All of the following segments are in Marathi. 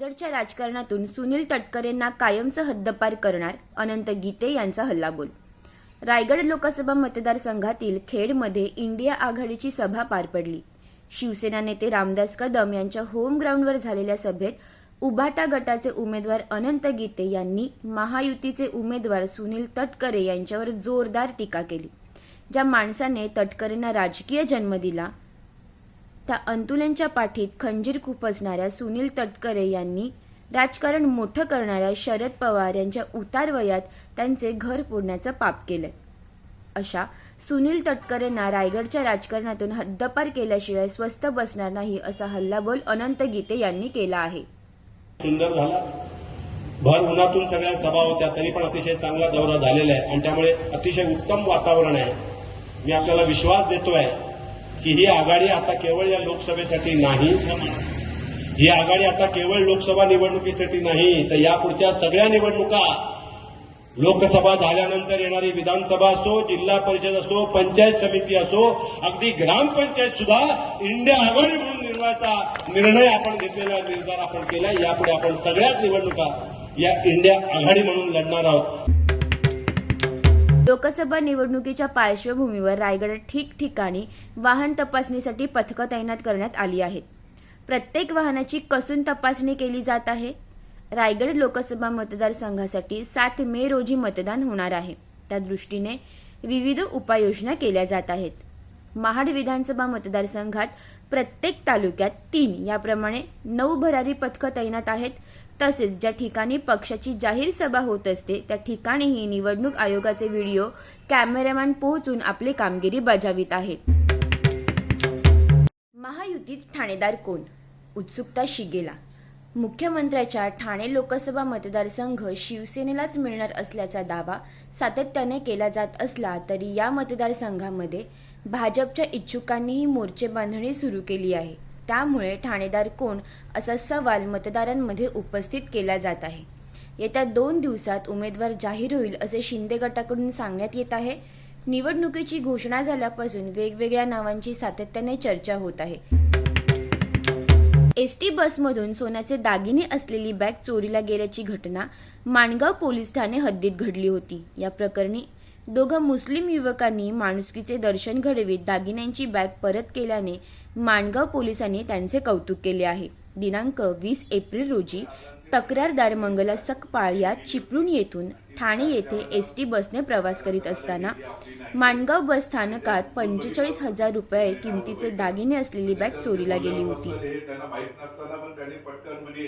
रायगडच्या राजकारणातून सुनील तटकरेंना कायमचं हद्दपार करणार अनंत गीते यांचा हल्लाबोल. रायगड लोकसभा मतदारसंघातील खेडमध्ये इंडिया आघाडीची सभा पार पडली. शिवसेना नेते रामदास कदम यांच्या होम ग्राउंडवर झालेल्या सभेत उभाटा गटाचे उमेदवार अनंत गीते यांनी महायुतीचे उमेदवार सुनील तटकरे यांच्यावर जोरदार टीका केली. ज्या माणसाने तटकरेंना राजकीय जन्म दिला त्या अंतुलेंच्या पाठीत खंजीर खुपसणाऱ्या सुनील तटकरे यांनी राजकारण मोठं करणाऱ्या शरद पवार यांच्या उतार वयात त्यांचे घर फोडण्याचं पाप केलंय अशा सुनील तटकरेंना रायगडच्या राजकारणातून हद्दपार केल्याशिवाय स्वस्त बसणार नाही असा हल्लाबोल अनंत गीते यांनी केला आहे. सुंदर झाला. भर उन्हातून सगळ्या सभा होत्या तरी पण अतिशय चांगला दौरा झालेला आहे. आणि त्यामुळे अतिशय उत्तम वातावरण आहे. मी आपल्याला विश्वास देतोय की ही आघाडी आता केवळ या लोकसभेसाठी नाही. ही आघाडी आता केवळ लोकसभा निवडणुकीसाठी नाही तर यापुढच्या सगळ्या निवडणुका लोकसभा झाल्यानंतर येणारी विधानसभा असो जिल्हा परिषद असो पंचायत समिती असो अगदी ग्रामपंचायत सुद्धा इंडिया आघाडी म्हणून निर्माचा निर्णय आपण घेतलेला निर्धार आपण केला. यापुढे आपण सगळ्याच निवडणुका या इंडिया आघाडी म्हणून लढणार आहोत. लोकसभा निवडणुकीच्या पार्श्वभूमीवर रायगडात ठिकठिकाणी वाहन तपासणीसाठी पथकं तैनात करण्यात आली आहेत. प्रत्येक वाहनाची कसून तपासणी केली जात आहे. रायगड लोकसभा मतदारसंघासाठी सात मे रोजी मतदान होणार आहे. त्या दृष्टीने विविध उपाययोजना केल्या जात आहेत. महाड विधानसभा मतदारसंघात प्रत्येक तालुक्यात तीन याप्रमाणे नऊ भरारी पथकं तैनात आहेत. तसेच ज्या ठिकाणी पक्षाची जाहीर सभा होत असते त्या ठिकाणीही निवडणूक आयोगाचे व्हिडिओ कॅमेरामॅन पोहोचून आपली कामगिरी बजावित आहेत. महायुतीत ठाणेदार कोण? उत्सुकता शिगेला. मुख्यमंत्र्याच्या ठाणे लोकसभा मतदारसंघ शिवसेनेलाच मिळणार असल्याचा दावा सातत्याने केला जात असला तरी या मतदारसंघामध्ये भाजपच्या इच्छुकांनीही मोर्चे बांधणी सुरू केली आहे. त्यामुळे ठाणेदार कोण असा सवाल मतदारांमध्ये उपस्थित केला जात आहे. येत्या दोन दिवसात उमेदवार जाहीर होईल असे शिंदे गटाकडून सांगण्यात येत आहे. निवडणुकीची घोषणा झाल्यापासून वेगवेगळ्या नावांची सातत्याने चर्चा होत आहे. एस टी बसमधून सोन्याचे दागिने असलेली बॅग चोरीला गेल्याची घटना माणगाव पोलीस ठाणे हद्दीत घडली होती. या प्रकरणी दोघा मुस्लिम युवकांनी माणुसकीचे दर्शन घडवीत दागिन्यांची बॅग परत केल्याने माणगाव पोलिसांनी त्यांचे कौतुक केले आहे. दिनांक वीस एप्रिल रोजी तक्रारदार मंगला सकपाळ या चिपळूण येथून ठाणे येथे एस टी बसने प्रवास करीत असताना माणगाव बस स्थानकात पंचेचाळीस हजार रुपये किमतीचे दागिने असलेली बॅग चोरीला गेली होती. त्यांना नसताना पण म्हणजे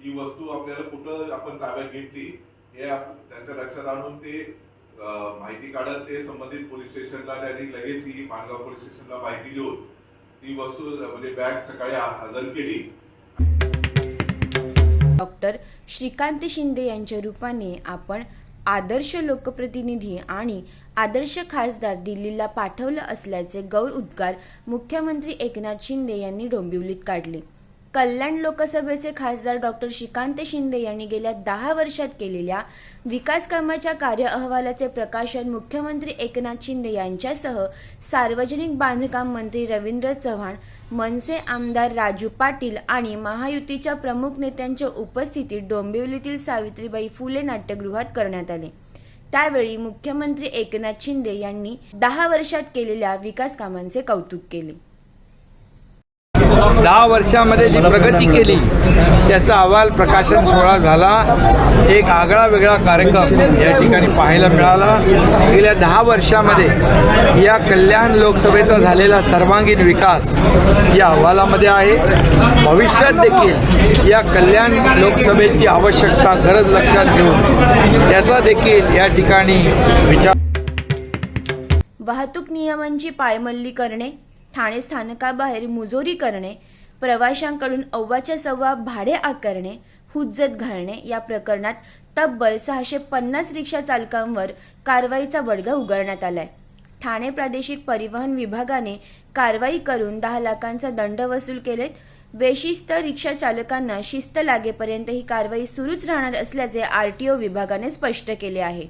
ही वस्तू आपल्याला कुठं आपण ताब्यात घेतली हे त्यांच्या लक्षात आणून ते माहिती काढत ते संबंधित पोलीस स्टेशनला त्यांनी लगेच ही माणगाव पोलीस स्टेशनला माहिती देऊन ती वस्तू म्हणजे बॅग सकाळी हजर केली. डॉक्टर श्रीकांत शिंदे यांच्या रूपाने आपण आदर्श लोकप्रतिनिधी आणि आदर्श खासदार दिल्लीला पाठवलं असल्याचे गौर उद्गार मुख्यमंत्री एकनाथ शिंदे यांनी डोंबिवलीत काढले. कल्याण लोकसभेचे खासदार डॉक्टर श्रीकांत शिंदे यांनी गेल्या दहा वर्षात केलेल्या विकास कामाच्या कार्य अहवालाचे प्रकाशन मुख्यमंत्री एकनाथ शिंदे यांच्यासह सार्वजनिक बांधकाम मंत्री रवींद्र चव्हाण मनसे आमदार राजू पाटील आणि महायुतीच्या प्रमुख नेत्यांच्या उपस्थितीत डोंबिवलीतील सावित्रीबाई फुले नाट्यगृहात करण्यात आले. त्यावेळी मुख्यमंत्री एकनाथ शिंदे यांनी दहा वर्षात केलेल्या विकास कामांचे कौतुक केले. दहा वर्षामध्ये जी प्रगती केली त्याचा अहवाल प्रकाशन सोहळा झाला. एक आगळा वेगळा कार्यक्रम या ठिकाणी पाहायला मिळाला. गेल्या दहा वर्षामध्ये या कल्याण लोकसभेचा झालेला सर्वांगीण विकास या अहवालामध्ये आहे. भविष्यात देखील या कल्याण लोकसभेची आवश्यकता गरज लक्षात घेऊन त्याचा देखील या ठिकाणी विचार वाहतूक नियमांची पायमल्ली करणे ठाणे स्थानकाबाहेर मुजोरी करणे प्रवाशांकडून अव्वाच्या सव्वा भाडे आकारणे हुज्जत घालणे या प्रकरणात तब्बल सहाशे पन्नास रिक्षा चालकांवर कारवाईचा बडगा उगारण्यात आलाय. ठाणे प्रादेशिक परिवहन विभागाने कारवाई करून दहा लाखांचा दंड वसूल केलेत. बेशिस्त रिक्षा चालकांना शिस्त लागेपर्यंत ही कारवाई सुरूच राहणार असल्याचे आरटीओ विभागाने स्पष्ट केले आहे.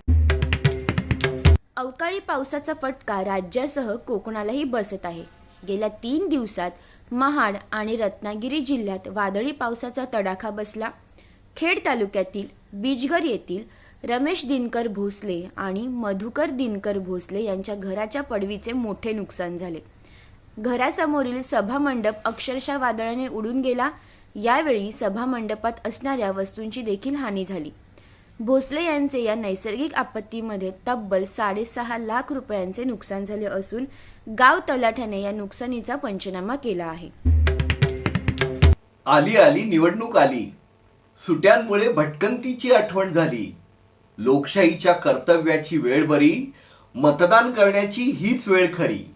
अवकाळी पावसाचा फटका राज्यासह कोकणालाही बसत आहे. गेल्या तीन दिवसात महाड आणि रत्नागिरी जिल्ह्यात वादळी पावसाचा तडाखा बसला. खेड तालुक्यातील बीजघर येथील रमेश दिनकर भोसले आणि मधुकर दिनकर भोसले यांच्या घराच्या पडवीचे मोठे नुकसान झाले. घरासमोरील सभामंडप अक्षरशः वादळाने उडून गेला. यावेळी सभामंडपात असणाऱ्या वस्तूंची देखील हानी झाली. भोसले यांचे या नैसर्गिक आपत्तीमध्ये तब्बल साडेसहा लाख रुपयांचे नुकसान झाले असून गाव तलाठ्याने या नुकसानीचा पंचनामा केला आहे. आली आली निवडणूक आली. सुट्यांमुळे भटकंतीची आठवण झाली. लोकशाहीच्या कर्तव्याची वेळ बरी मतदान करण्याची हीच वेळ खरी.